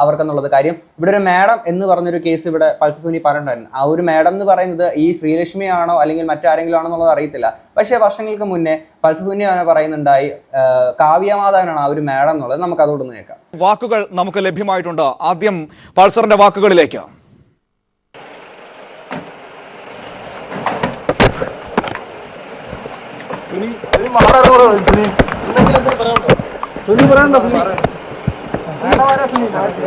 അവർക്കെന്നുള്ളത്. കാര്യം ഇവിടെ ഒരു മാഡം എന്ന് പറഞ്ഞൊരു കേസ് ഇവിടെ പൾസർ സുനി പറഞ്ഞിട്ടുണ്ടായിരുന്നു. ആ ഒരു മാഡം എന്ന് പറയുന്നത് ഈ ശ്രീലക്ഷ്മി ആണോ അല്ലെങ്കിൽ മറ്റാരെങ്കിലും ആണോ എന്നുള്ളത് അറിയത്തില്ല. പക്ഷേ വർഷങ്ങൾക്ക് മുന്നേ പൾസർ സുനി അവനെ പറയുന്നുണ്ടായി കാവ്യമാതാനാണ് ആ ഒരു മാഡം എന്നുള്ളത് നമുക്ക് അതോടൊന്ന് കേൾക്കാം. വാക്കുകൾ നമുക്ക് ലഭ്യമായിട്ടുണ്ട്. ആദ്യം പൾസറിന്റെ വാക്കുകളിലേക്ക്.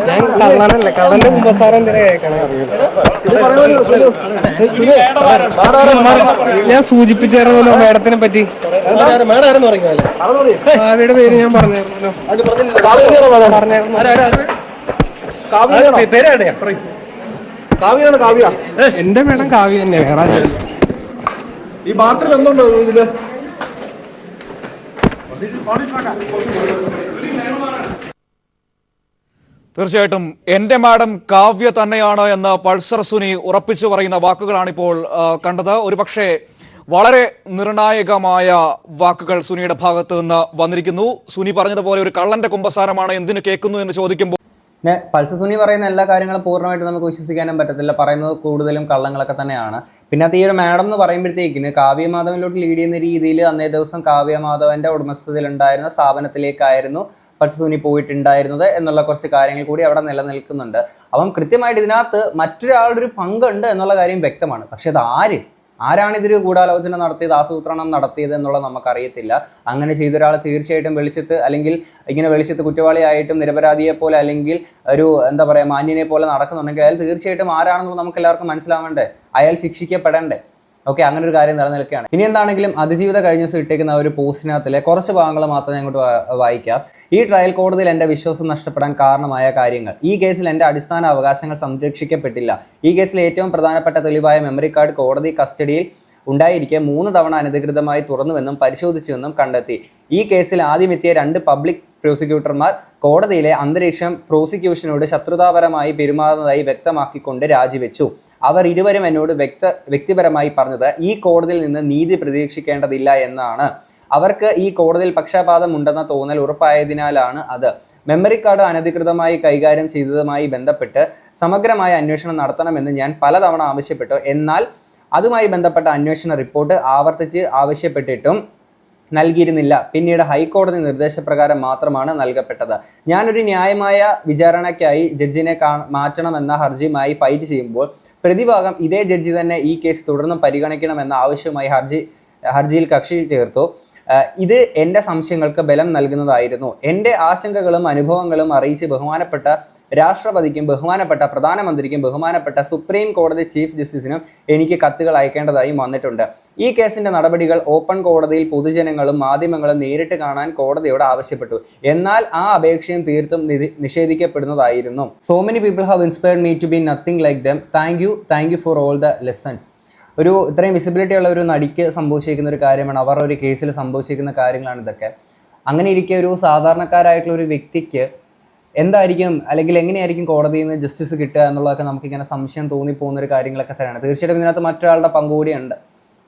ഞാൻ കള്ളനല്ല കള്ളന്റെ കുമ്പസാരം എന്തിനാ കേൾക്കണേ ഞാൻ സൂചിപ്പിച്ചായിരുന്നല്ലോ മേഡത്തിനെ പറ്റി. ഭാവിയുടെ പേര് ഞാൻ പറഞ്ഞായിരുന്നല്ലോ? പറഞ്ഞായിരുന്നു. കാവ്യാണ് കാവ്യ. എന്റെ മേഡം കാവ്യ തന്നെ വേറെ. ഈ മാത്രം എന്തുണ്ടോ ഇതിൽ? തീർച്ചയായിട്ടും എന്റെ മാഡം കാവ്യ തന്നെയാണ് എന്ന് പൾസർ സുനി ഉറപ്പിച്ചു പറയുന്ന വാക്കുകളാണിപ്പോൾ കണ്ടത്. ഒരുപക്ഷെ വളരെ നിർണായകമായ വാക്കുകൾ സുനിയുടെ ഭാഗത്ത് നിന്ന് വന്നിരിക്കുന്നു. സുനി പറഞ്ഞതുപോലെ ഒരു കള്ളന്റെ കുമ്പസാരമാണ് എന്തിനു കേൾക്കുന്നു എന്ന് ചോദിക്കുമ്പോൾ പിന്നെ പൾസ് സുനി പറയുന്ന എല്ലാ കാര്യങ്ങളും പൂർണമായിട്ട് നമുക്ക് വിശ്വസിക്കാനും പറ്റത്തില്ല. പറയുന്നത് കൂടുതലും കള്ളങ്ങളൊക്കെ തന്നെയാണ്. പിന്നെ അത് ഈ ഒരു മാഡം എന്ന് പറയുമ്പോഴത്തേക്കിന് കാവ്യമാധവനിലോട്ട് ലീഡ് ചെയ്യുന്ന രീതിയിൽ അന്നേ ദിവസം കാവ്യമാധവന്റെ ഉടമസ്ഥതയിൽ ഉണ്ടായിരുന്ന സ്ഥാപനത്തിലേക്കായിരുന്നു പൾസസുനി പോയിട്ടുണ്ടായിരുന്നത് എന്നുള്ള കുറച്ച് കാര്യങ്ങൾ കൂടി അവിടെ നിലനിൽക്കുന്നുണ്ട്. അപ്പം കൃത്യമായിട്ട് ഇതിനകത്ത് മറ്റൊരാളുടെ ഒരു പങ്കുണ്ട് എന്നുള്ള കാര്യം വ്യക്തമാണ്. പക്ഷെ അത് ആര്? ആരാണ് ഇതൊരു ഗൂഢാലോചന നടത്തിയത് ആസൂത്രണം നടത്തിയത് എന്നുള്ളത് നമുക്കറിയത്തില്ല. അങ്ങനെ ചെയ്ത ഒരാൾ തീർച്ചയായിട്ടും വെളിച്ചത്ത് അല്ലെങ്കിൽ ഇങ്ങനെ വെളിച്ചത്ത് കുറ്റവാളിയായിട്ടും നിരപരാധിയെ പോലെ അല്ലെങ്കിൽ ഒരു എന്താ പറയുക മാന്യനെ പോലെ നടക്കുന്നുണ്ടെങ്കിൽ അയാൾ തീർച്ചയായിട്ടും ആരാണെന്നുള്ളത് നമുക്ക് എല്ലാവർക്കും മനസ്സിലാവേണ്ടേ? അയാൾ ശിക്ഷിക്കപ്പെടണ്ടേ? ഓക്കെ അങ്ങനെ ഒരു കാര്യം നിലനിൽക്കുകയാണ്. ഇനി എന്താണെങ്കിലും അതിജീവിത കഴിഞ്ഞ ദിവസം ഇട്ടേക്കുന്ന ഒരു പോസ്റ്റിനകത്തിലെ കുറച്ച് ഭാഗങ്ങൾ മാത്രം ഞങ്ങോട്ട് വായിക്കാം. ഈ ട്രയൽ കോടതിയിൽ എന്റെ വിശ്വാസം നഷ്ടപ്പെടാൻ കാരണമായ കാര്യങ്ങൾ. ഈ കേസിൽ എന്റെ അടിസ്ഥാന അവകാശങ്ങൾ സംരക്ഷിക്കപ്പെട്ടില്ല. ഈ കേസിൽ ഏറ്റവും പ്രധാനപ്പെട്ട തെളിവായ മെമ്മറി കാർഡ് കോടതി കസ്റ്റഡിയിൽ ഉണ്ടായിരിക്കെ മൂന്ന് തവണ അനധികൃതമായി തുറന്നുവെന്നും പരിശോധിച്ചുവെന്നും കണ്ടെത്തി. ഈ കേസിൽ ആദ്യമെത്തിയ രണ്ട് പബ്ലിക് പ്രോസിക്യൂട്ടർമാർ കോടതിയിലെ അന്തരീക്ഷം പ്രോസിക്യൂഷനോട് ശത്രുതാപരമായി പെരുമാറുന്നതായി വ്യക്തമാക്കിക്കൊണ്ട് രാജിവെച്ചു. അവർ ഇരുവരും എന്നോട് വ്യക്ത വ്യക്തിപരമായി പറഞ്ഞത് ഈ കോടതിയിൽ നിന്ന് നീതി പ്രതീക്ഷിക്കേണ്ടതില്ല എന്നാണ്. അവർക്ക് ഈ കോടതിയിൽ പക്ഷപാതം ഉണ്ടെന്ന തോന്നൽ ഉറപ്പായതിനാലാണ് അത്. മെമ്മറി കാർഡ് അനധികൃതമായി കൈകാര്യം ചെയ്തതുമായി ബന്ധപ്പെട്ട് സമഗ്രമായ അന്വേഷണം നടത്തണമെന്ന് ഞാൻ പലതവണ ആവശ്യപ്പെട്ടു. എന്നാൽ അതുമായി ബന്ധപ്പെട്ട അന്വേഷണ റിപ്പോർട്ട് ആവർത്തിച്ച് ആവശ്യപ്പെട്ടിട്ടും നൽകിയിരുന്നില്ല. പിന്നീട് ഹൈക്കോടതി നിർദ്ദേശപ്രകാരം മാത്രമാണ് നൽകപ്പെട്ടത്. ഞാനൊരു ന്യായമായ വിചാരണയ്ക്കായി ജഡ്ജിനെ കാ മാറ്റണമെന്ന ഹർജിയുമായി ഫൈറ്റ് ചെയ്യുമ്പോൾ പ്രതിഭാഗം ഇതേ ജഡ്ജി തന്നെ ഈ കേസ് തുടർന്നും പരിഗണിക്കണമെന്ന ആവശ്യവുമായി ഹർജി ഹർജിയിൽ കക്ഷി ചേർത്തു. ഇത് എന്റെ സംശയങ്ങൾക്ക് ബലം നൽകുന്നതായിരുന്നു. എന്റെ ആശങ്കകളും അനുഭവങ്ങളും അറിയിച്ച് ബഹുമാനപ്പെട്ട രാഷ്ട്രപതിക്കും ബഹുമാനപ്പെട്ട പ്രധാനമന്ത്രിക്കും ബഹുമാനപ്പെട്ട സുപ്രീം കോടതി ചീഫ് ജസ്റ്റിസിനും എനിക്ക് കത്തുകൾ അയക്കേണ്ടതായും വന്നിട്ടുണ്ട്. ഈ കേസിന്റെ നടപടികൾ ഓപ്പൺ കോടതിയിൽ പൊതുജനങ്ങളും മാധ്യമങ്ങളും നേരിട്ട് കാണാൻ കോടതിയോട് ആവശ്യപ്പെട്ടു. എന്നാൽ ആ അപേക്ഷയും തീർത്തും നിഷേധിക്കപ്പെടുന്നതായിരുന്നു. So many people have inspired me to be nothing like them thank you thank you for all the lessons ഒരു ഇത്രയും വിസിബിലിറ്റി ഉള്ള ഒരു നടിക്ക് സംഭവിച്ചിരിക്കുന്ന ഒരു കാര്യമാണ്. അവർ ഒരു കേസിൽ സംഭവിച്ചിരിക്കുന്ന കാര്യങ്ങളാണ് ഇതൊക്കെ. അങ്ങനെ ഇരിക്കെ ഒരു സാധാരണക്കാരായിട്ടുള്ള ഒരു വ്യക്തിക്ക് എന്തായിരിക്കും അല്ലെങ്കിൽ എങ്ങനെയായിരിക്കും കോടതിയിൽ നിന്ന് ജസ്റ്റിസ് കിട്ടുക എന്നുള്ളതൊക്കെ നമുക്കിങ്ങനെ സംശയം തോന്നിപ്പോകുന്ന ഒരു കാര്യങ്ങളൊക്കെ തന്നെയാണ്. തീർച്ചയായിട്ടും ഇതിനകത്ത് മറ്റൊരാളുടെ പങ്കുകൂടിയുണ്ട്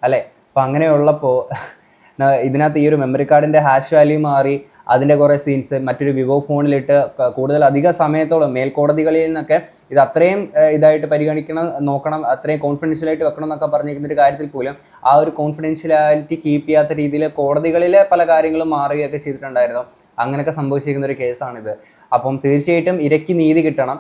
അല്ലേ? അപ്പം അങ്ങനെയുള്ളപ്പോൾ ഇതിനകത്ത് ഈ ഒരു മെമ്മറി കാർഡിന്റെ ഹാഷ് വാല്യൂ മാറി അതിന്റെ കുറേ സീൻസ് മറ്റൊരു വിവോ ഫോണിലിട്ട് കൂടുതൽ അധിക സമയത്തോളം മേൽക്കോടതികളിൽ നിന്നൊക്കെ ഇത് അത്രയും ഇതായിട്ട് പരിഗണിക്കണം നോക്കണം അത്രയും കോൺഫിഡൻഷ്യലായിട്ട് വെക്കണം എന്നൊക്കെ പറഞ്ഞിരിക്കുന്ന ഒരു കാര്യത്തിൽ പോലും ആ ഒരു കോൺഫിഡൻഷ്യലാലിറ്റി കീപ്പ് ചെയ്യാത്ത രീതിയിൽ കോടതികളിലെ പല കാര്യങ്ങളും മാറുകയൊക്കെ ചെയ്തിട്ടുണ്ടായിരുന്നു. അങ്ങനെയൊക്കെ സംഭവിച്ചിരിക്കുന്ന ഒരു കേസാണിത്. അപ്പം തീർച്ചയായിട്ടും ഇരയ്ക്ക് നീതി കിട്ടണം.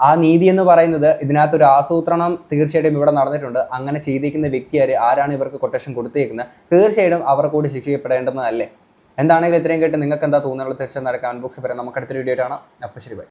ആ നീതി എന്ന് പറയുന്നത് ഇതിനകത്തൊരു ആസൂത്രണം തീർച്ചയായിട്ടും ഇവിടെ നടന്നിട്ടുണ്ട്. അങ്ങനെ ചെയ്തിരിക്കുന്ന വ്യക്തിയാർ ആരാണ് ഇവർക്ക് കൊട്ടേഷൻ കൊടുത്തേക്കുന്നത്? തീർച്ചയായിട്ടും അവർ കൂടി ശിക്ഷിക്കപ്പെടേണ്ടതല്ലേ എന്താണെങ്കിലും ഇത്രയും കേട്ട് നിങ്ങൾക്ക് എന്താ? തോന്നുന്നത് തീർച്ചയായും നടക്കാൻ ബോക്സ് പറയാം നമുക്ക് അടുത്തൊരു വീഡിയോ കാണാം. അപ്പോൾ ശരി ബൈ